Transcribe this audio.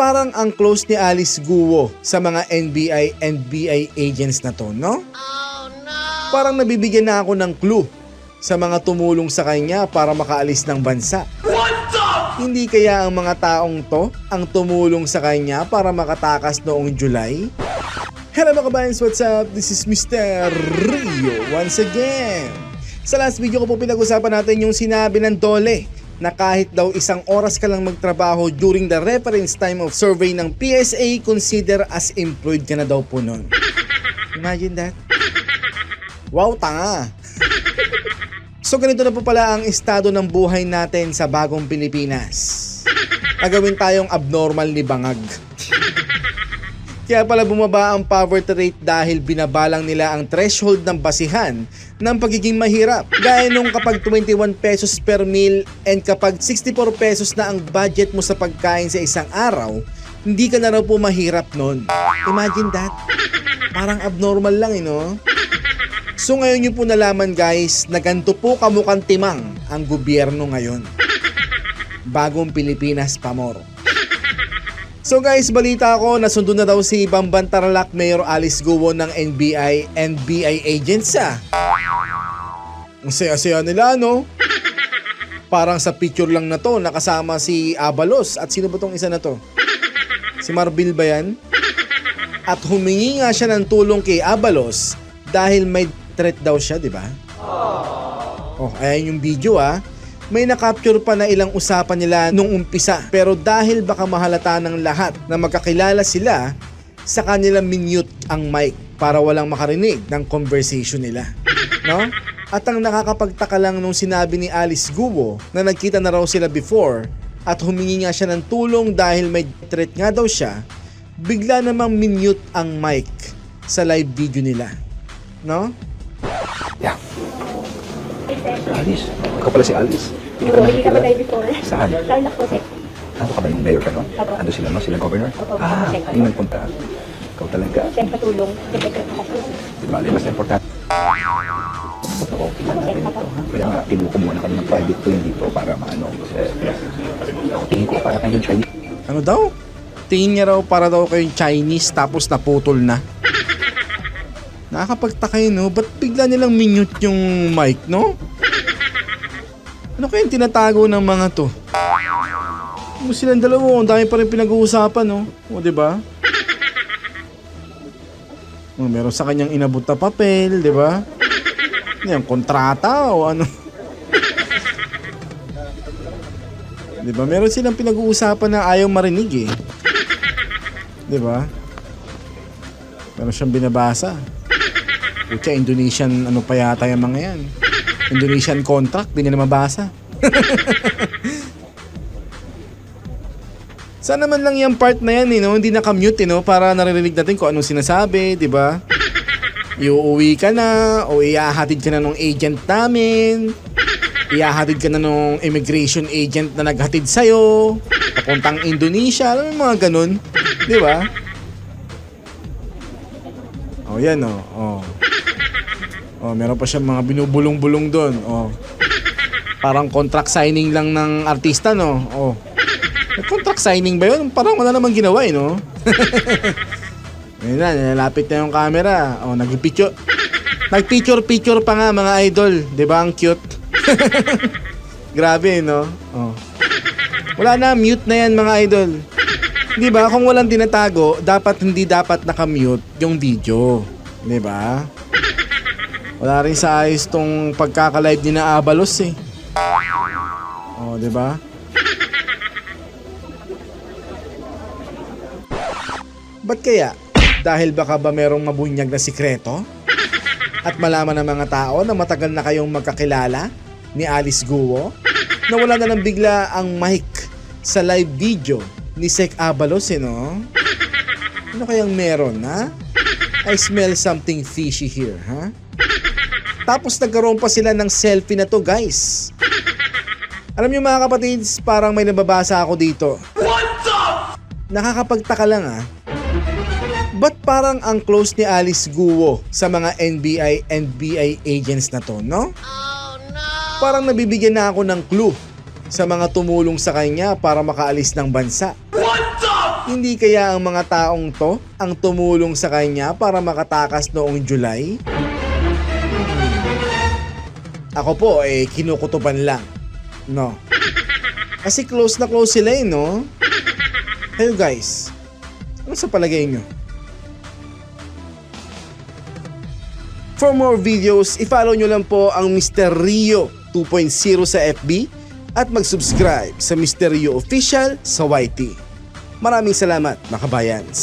parang ang close ni Alice Guo sa mga NBI, NBI agents na to, no? Parang nabibigyan na ako ng clue sa mga tumulong sa kanya para makaalis ng bansa. Hindi kaya ang mga taong to ang tumulong sa kanya para makatakas noong July? Hello mga kabayans, what's up? This is Mr. Rio once again. Sa last video ko po pinag-usapan natin yung sinabi ng Dole na kahit daw isang oras ka lang magtrabaho during the reference time of survey ng PSA, consider as employed ka na daw po nun. Imagine that. Wow, tanga. So ganito na po pala ang estado ng buhay natin sa bagong Pilipinas. Nagawin tayong abnormal ni Bangag. Kaya pala bumaba ang poverty rate dahil binabalang nila ang threshold ng basihan ng pagiging mahirap. Gaya nung kapag 21 pesos per meal and kapag 64 pesos na ang budget mo sa pagkain sa isang araw, hindi ka na raw po mahirap nun. Imagine that. Parang abnormal lang eh, no? So ngayon nyo po nalaman guys na ganito po kamukhang timang ang gobyerno ngayon. Bagong Pilipinas Pamor. So guys, balita ko nasundo na daw si Bamban Tarlac Mayor Alice Guo ng NBI NBI agents ah. Ang saya-saya nila no? Parang sa picture lang na to nakasama si Abalos at sino ba tong isa na to? Si Marbil ba yan? At humingi nga siya ng tulong kay Abalos dahil may threat daw siya, di ba? Oh, ayan yung video ah. May nakapture pa na ilang usapan nila nung umpisa. Pero dahil baka mahalata ng lahat na magkakilala sila, sa kanila minute ang mic para walang makarinig ng conversation nila. No? At ang nakakapagtaka lang nung sinabi ni Alice Gubo na nagkita na raw sila before at humingi nga siya ng tulong dahil may threat nga daw siya, bigla namang minute ang mic sa live video nila. No? Alice. Ikaw pala si Alice. Hindi ka hindi ka ba tayo before? Saan? Po, sir. Ano ka ba yung mayor ka no? Opo. Ando sila no? Sila governor? Opo, Ah, sir. yung nagpunta. Ikaw talaga. Sir, patulong. Sir, patulong. Di ba? Basta importante. Rin ito. ha? Kaya nga, tinuko muna kami ng private plane dito para maano. Kasi, ako tingin ko para kayong Chinese. Ano daw? Tingin niya raw para daw kayong Chinese tapos naputol na. Nakakapagtaka yun, no? Ba't bigla nilang minute yung mic, no? Ano kayang tinatago ng mga to? Mo silang dalawa, ang dami pa rin pinag-uusapan, no? O, di ba? Oh, meron sa kanyang inabot na papel, di ba? Yan, kontrata o ano? Di ba? Meron silang pinag-uusapan na ayaw marinig eh. Di ba? Meron siyang binabasa. Pucha, Indonesian ano pa yata yung mga yan. Indonesian contract, di nila mabasa. Sana man lang yung part na yan, eh, no? hindi nakamute, eh, no? para naririnig natin kung anong sinasabi, di ba? Iuuwi ka na, o iahatid ka na nung agent namin, iahatid ka na nung immigration agent na naghatid sa'yo, papuntang Indonesia, alam mo mga ganun, di ba? Oh, yan oh. Oh. Oh, meron pa siyang mga binubulong-bulong doon. Oh. Parang contract signing lang ng artista, no? Oh. May contract signing ba yun? Parang wala namang ginawa, eh, no? Ayun na, nilalapit na yung camera. Oh, nag-picture. Nag-picture-picture pa nga, mga idol. Di ba? Ang cute. Grabe, no? Oh. Wala na, mute na yan, mga idol. Di ba? Kung walang tinatago, dapat hindi dapat nakamute yung video. Di ba? Wala rin sa ayos tong pagkaka-live ni na Abalos eh. Oh, di ba? Ba't kaya? Dahil baka ba merong mabunyag na sikreto? At malaman ng mga tao na matagal na kayong magkakilala ni Alice Guo? Na wala na lang bigla ang mic sa live video ni Sek Abalos, eh, no? Ano kayang meron, ha? I smell something fishy here, ha? Tapos nagkaroon pa sila ng selfie na to, guys. Alam niyo mga kapatids, parang may nababasa ako dito. Nakakapagtaka lang ah. Ba't parang ang close ni Alice Guo sa mga NBI NBI agents na to, no? Parang nabibigyan na ako ng clue sa mga tumulong sa kanya para makaalis ng bansa. Hindi kaya ang mga taong to ang tumulong sa kanya para makatakas noong July? Ako po eh kinukutuban lang. No. Kasi close na close sila eh, no? Kayo guys, ano sa palagay nyo? For more videos, i-follow nyo lang po ang Mr. Rio 2.0 sa FB at mag-subscribe sa Mr. Rio Official sa YT. Maraming salamat, mga kabayans.